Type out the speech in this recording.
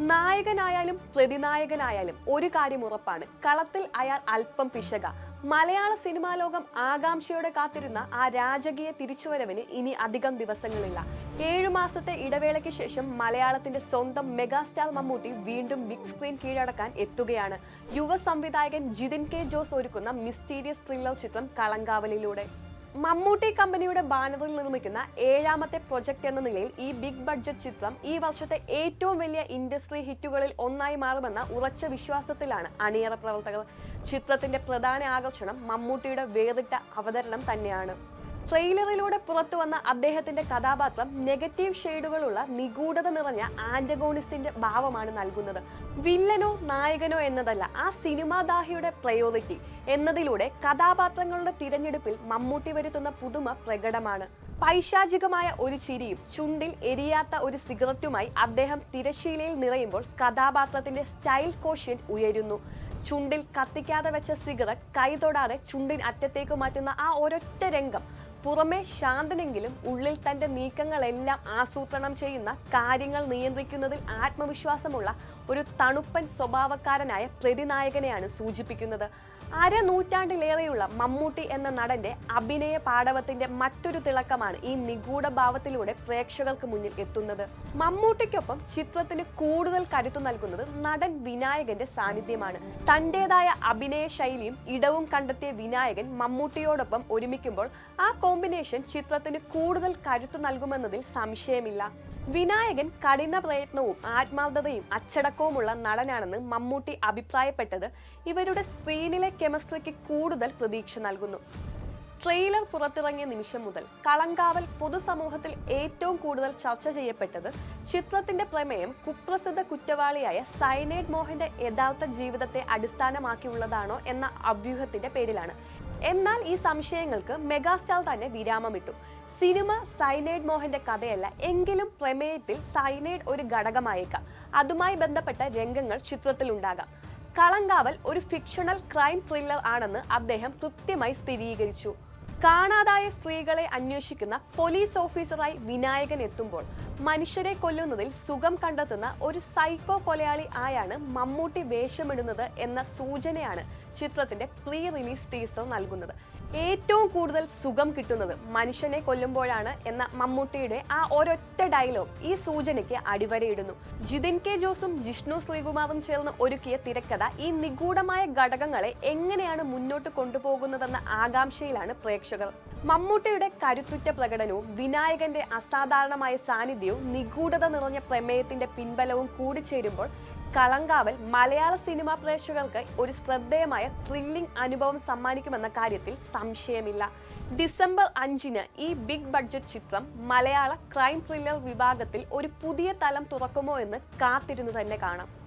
നായകനായാലും പ്രതിനായകനായാലും ഒരു കാര്യം ഉറപ്പാണ്. കളത്തിൽ അയാൾ അല്പം പിശക. മലയാള സിനിമാ ലോകം ആകാംക്ഷയോടെ കാത്തിരുന്ന ആ രാജകീയ തിരിച്ചുവരവിന് ഇനി അധികം ദിവസങ്ങളില്ല. ഏഴു മാസത്തെ ഇടവേളയ്ക്ക് ശേഷം മലയാളത്തിന്റെ സ്വന്തം മെഗാസ്റ്റാർ മമ്മൂട്ടി വീണ്ടും ബിഗ് സ്ക്രീൻ കീഴടക്കാൻ എത്തുകയാണ്. യുവ സംവിധായകൻ ജിതിൻ കെ ജോസ് ഒരുക്കുന്ന മിസ്റ്റീരിയസ് ത്രില്ലർ ചിത്രം കളങ്കാവലിലൂടെ. മമ്മൂട്ടി കമ്പനിയുടെ ബാനറിൽ നിർമ്മിക്കുന്ന ഏഴാമത്തെ പ്രൊജക്ട് എന്ന നിലയിൽ ഈ ബിഗ് ബഡ്ജറ്റ് ചിത്രം ഈ വർഷത്തെ ഏറ്റവും വലിയ ഇൻഡസ്ട്രി ഹിറ്റുകളിൽ ഒന്നായി മാറുമെന്ന ഉറച്ച വിശ്വാസത്തിലാണ് അണിയറ പ്രവർത്തകർ. ചിത്രത്തിന്റെ പ്രധാന ആകർഷണം മമ്മൂട്ടിയുടെ വേറിട്ട അവതരണം തന്നെയാണ്. ട്രെയിലറിലൂടെ പുറത്തു വന്ന അദ്ദേഹത്തിന്റെ കഥാപാത്രം നെഗറ്റീവ് ഷെയ്ഡുകളുള്ള നിഗൂഢത നിറഞ്ഞ ആന്റഗോണിസ്റ്റിന്റെ ഭാവമാണ് നൽകുന്നത്. വില്ലനോ നായകനോ എന്നതല്ല ആ സിനിമാദാഹിയുടെ പ്രയോറിറ്റി എന്നതിലൂടെ കഥാപാത്രങ്ങളുടെ തിരഞ്ഞെടുപ്പിൽ മമ്മൂട്ടി വരുത്തുന്ന പുതുമ പ്രകടമാണ്. പൈശാചികമായ ഒരു ചിരിയും ചുണ്ടിൽ എരിയാത്ത ഒരു സിഗരറ്റുമായി അദ്ദേഹം തിരശീലയിൽ നിറയുമ്പോൾ കഥാപാത്രത്തിന്റെ സ്റ്റൈൽ കോഷ്യൻ ഉയരുന്നു. ചുണ്ടിൽ കത്തിക്കാതെ വെച്ച സിഗരറ്റ് കൈ തൊടാതെ ചുണ്ടിൻ അറ്റത്തേക്ക് മാറ്റുന്ന ആ ഒരൊറ്റ രംഗം പുറമെ ശാന്തനെങ്കിലും ഉള്ളിൽ തന്റെ നീക്കങ്ങളെല്ലാം ആസൂത്രണം ചെയ്യുന്ന കാര്യങ്ങൾ നിയന്ത്രിക്കുന്നതിൽ ആത്മവിശ്വാസമുള്ള ഒരു തണുപ്പൻ സ്വഭാവക്കാരനായ പ്രതിനായകനെയാണ് സൂചിപ്പിക്കുന്നത്. അരനൂറ്റാണ്ടിലേറെയുള്ള മമ്മൂട്ടി എന്ന നടന്റെ അഭിനയ പാടവത്തിന്റെ മറ്റൊരു തിളക്കമാണ് ഈ നിഗൂഢ ഭാവത്തിലൂടെ പ്രേക്ഷകർക്ക് മുന്നിൽ എത്തുന്നത്. മമ്മൂട്ടിക്കൊപ്പം ചിത്രത്തിന് കൂടുതൽ കരുത്തു നൽകുന്നത് നടൻ വിനായകന്റെ സാന്നിധ്യമാണ്. തന്റേതായ അഭിനയ ശൈലിയും ഇടവും കണ്ടെത്തിയ വിനായകൻ മമ്മൂട്ടിയോടൊപ്പം ഒരുമിക്കുമ്പോൾ ആ കോമ്പിനേഷൻ ചിത്രത്തിന് കൂടുതൽ കരുത്തു നൽകുമെന്നതിൽ സംശയമില്ല. വിനായകൻ കഠിന പ്രയത്നവും ആത്മാർത്ഥതയും അച്ചടക്കവുമുള്ള നടനാണെന്ന് മമ്മൂട്ടി അഭിപ്രായപ്പെട്ടത് ഇവരുടെ സ്ക്രീനിലെ കെമിസ്ട്രിക്ക് കൂടുതൽ പ്രതീക്ഷ നൽകുന്നു. ട്രെയിലർ പുറത്തിറങ്ങിയ നിമിഷം മുതൽ കളങ്കാവൽ പൊതുസമൂഹത്തിൽ ഏറ്റവും കൂടുതൽ ചർച്ച ചെയ്യപ്പെട്ടത് ചിത്രത്തിന്റെ പ്രമേയം കുപ്രസിദ്ധ കുറ്റവാളിയായ സൈനൈഡ് മോഹന്റെ യഥാർത്ഥ ജീവിതത്തെ അടിസ്ഥാനമാക്കിയുള്ളതാണോ എന്ന അഭ്യൂഹത്തിന്റെ പേരിലാണ്. എന്നാൽ ഈ സംശയങ്ങൾക്ക് മെഗാസ്റ്റാർ തന്നെ വിരാമമിട്ടു. സിനിമ സൈനൈഡ് മോഹന്റെ കഥയല്ല എങ്കിലും പ്രമേയത്തിൽ സൈനൈഡ് ഒരു ഘടകമായേക്കാം. അതുമായി ബന്ധപ്പെട്ട രംഗങ്ങൾ ചിത്രത്തിലുണ്ടാകാം. കളങ്കാവൽ ഒരു ഫിക്ഷണൽ ക്രൈം ത്രില്ലർ ആണെന്ന് അദ്ദേഹം കൃത്യമായി സ്ഥിരീകരിച്ചു. കാണാതായ സ്ത്രീകളെ അന്വേഷിക്കുന്ന പോലീസ് ഓഫീസറായി വിനായകൻ എത്തുമ്പോൾ മനുഷ്യരെ കൊല്ലുന്നതിൽ സുഖം കണ്ടെത്തുന്ന ഒരു സൈക്കോ കൊലയാളി ആയാണ് മമ്മൂട്ടി വേഷമിടുന്നത് എന്ന സൂചനയാണ് ചിത്രത്തിന്റെ പ്രീ റിലീസ് ടീസർ നൽകുന്നത്. ഏറ്റവും കൂടുതൽ സുഖം കിട്ടുന്നത് മനുഷ്യനെ കൊല്ലുമ്പോഴാണ് എന്ന മമ്മൂട്ടിയുടെ ആ ഒരൊറ്റ ഡയലോഗ് ഈ സൂചനയ്ക്ക് അടിവരയിടുന്നു. ജിതിൻ കെ ജോസും ജിഷ്ണു ശ്രീകുമാറും ചേർന്ന് ഒരുക്കിയ തിരക്കഥ ഈ നിഗൂഢമായ ഘടകങ്ങളെ എങ്ങനെയാണ് മുന്നോട്ട് കൊണ്ടുപോകുന്നതെന്ന ആകാംക്ഷയിലാണ് പ്രേക്ഷകർ. മമ്മൂട്ടിയുടെ കരുത്തുറ്റ പ്രകടനവും വിനായകന്റെ അസാധാരണമായ സാന്നിധ്യവും നിഗൂഢത നിറഞ്ഞ പ്രമേയത്തിന്റെ പിൻബലവും കൂടിച്ചേരുമ്പോൾ കളങ്കാവൽ മലയാള സിനിമാ പ്രേക്ഷകർക്ക് ഒരു ശ്രദ്ധേയമായ ത്രില്ലിംഗ് അനുഭവം സമ്മാനിക്കുമെന്ന കാര്യത്തിൽ സംശയമില്ല. ഡിസംബർ അഞ്ചിന് ഈ ബിഗ് ബഡ്ജറ്റ് ചിത്രം മലയാള ക്രൈം ത്രില്ലർ വിഭാഗത്തിൽ ഒരു പുതിയ തലം തുറക്കുമോ എന്ന് കാത്തിരുന്നു തന്നെ കാണാം.